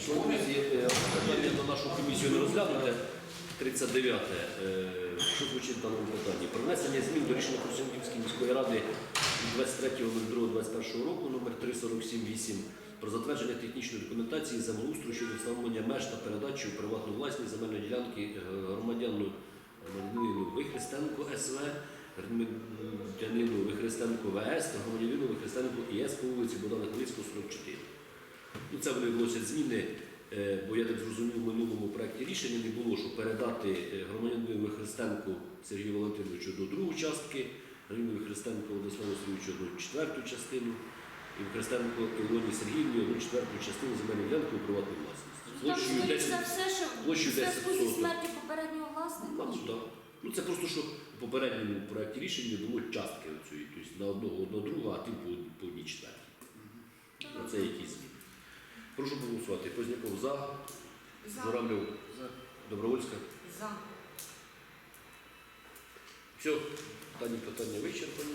Е, питання на нашу комісію не розглянуте. 39. Е, Що звучить в даному питанні? Про внесення змін до рішення Херсонської міської ради від 23.02.21 року номер 3478 про затвердження технічної документації землеустрою щодо встановлення меж та передачі у приватну власність земельної ділянки е, громадянину Вихрестенко СВ, громадянину Вихрестенко ВС та громадянину Вихрестенко ІС по вулиці Богдана Хмельницького, 44. Ну, це вони вносять зміни, е, бо я так зрозумів, в минулому проєкті рішення не було, що передати е, громадянину Христенку Сергію Валентиновичу до другої частки, громадянину Христенку Владиславу Васильовичу одну четверту частину, і Христенко Ілоні Сергіївні одну четверту частину земельної ділянки у приватну власність. Там Площею 10 за площею 10 зі соток. попереднього власника. Мабуть, так. Ну це просто що в попередньому проєкті рішення було частки оцієї, тобто на одного одного друга, а тим по, по одній четвертій. Прошу проголосувати. Позняков за, За. Журавлев, Добровольська. За. Все, дані питання вичерпані.